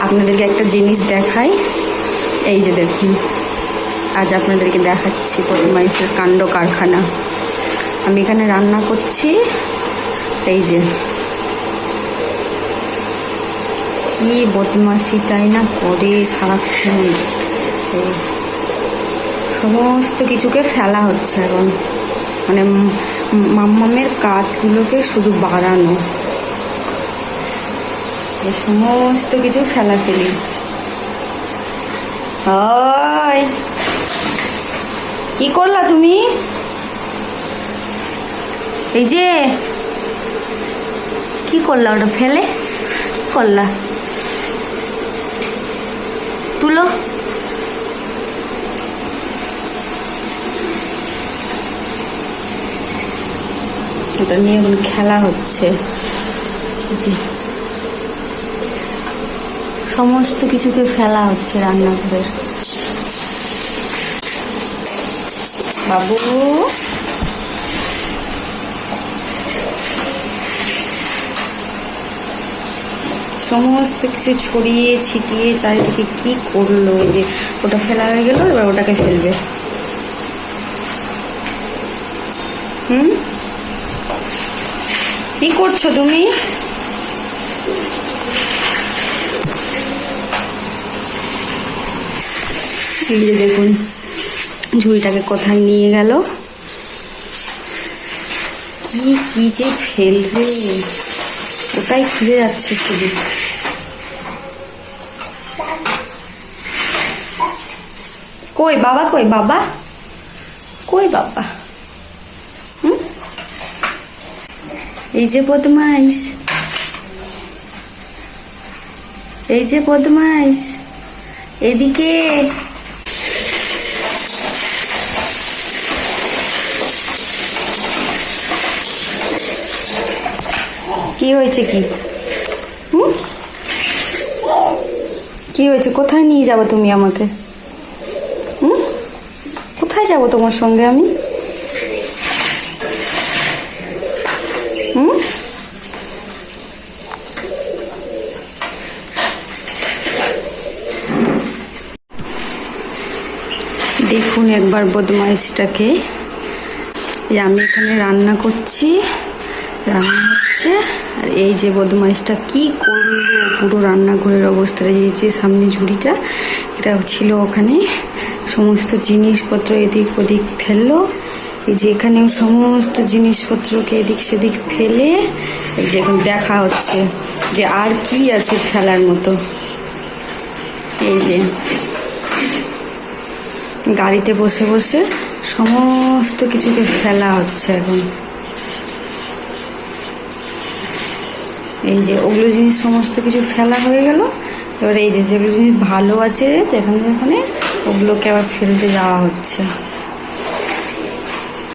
আপনাদেরকে একটা জিনিস দেখাই। এই যে দেখুন, আজ আপনাদেরকে দেখাচ্ছি বদমাইশের কাণ্ড কারখানা। আমি এখানে রান্না করছি, এই যে। কি বদমাসি তাই না? করে সারাক্ষণ। সমস্ত কিছুকে ফেলা হচ্ছে এখন। মানে মাম্মামের কাজগুলোকে শুধু বাড়ানো। এই সমস্ত কিছু ফেলা ফেলি কি করলা তুমি? এই যে, কি করলা ওটা ফেলে? করলা? তুলো। ওটা নিয়ে খেলা হচ্ছে। সমস্ত কিছুকে ফেলা হচ্ছে রান্নাঘরের। বাবু। সমস্ত কিছু ছড়িয়ে ছিটিয়ে চারিদিকে কি করল যে, ওটা ফেলা হয়ে গেল, এবার ওটাকে ফেলবে। হুম? কি করছ তুমি? এই যে দেখুন ঝুড়িটাকে কোথায় নিয়ে গেল। কি কি যে ফেলবে। ওটাই খুঁজে যাচ্ছে শুধু? কই বাবা কই বাবা? কই বাবা? এই যে বদমাইশ। এই যে বদমাইশ। এদিকে কি হয়েছে কি? হুম? কি হয়েছে? কোথায় নিয়ে যাব তুমি আমাকে? হুম? কোথায় যাব তোমার সঙ্গে আমি? হুম? দেখুন একবার বদমাইশটাকে। আমি এখানে রান্না করছি। রান্না হচ্ছে। আর এই যে বদমাইশটা কি করল, পুরো রান্নাঘরের অবস্থাটা এই যে সামনে ঝুড়িটা, এটা ছিল ওখানে। সমস্ত জিনিসপত্র এদিক ওদিক ফেলল। এই যে এখানেও সমস্ত জিনিসপত্রকে এদিক সেদিক ফেলে যে এখন দেখা হচ্ছে যে আর কি আছে ফেলার মতো। এই যে গাড়িতে বসে বসে সমস্ত কিছুকে ফেলা হচ্ছে এখন। এই যে ওগুলো জিনিস সমস্ত কিছু ফেলা হয়ে গেল, এবার এই যে যেগুলো জিনিস ভালো আছে, এখানে ওখানে ওগুলোকে আবার ফেলতে যাওয়া হচ্ছে।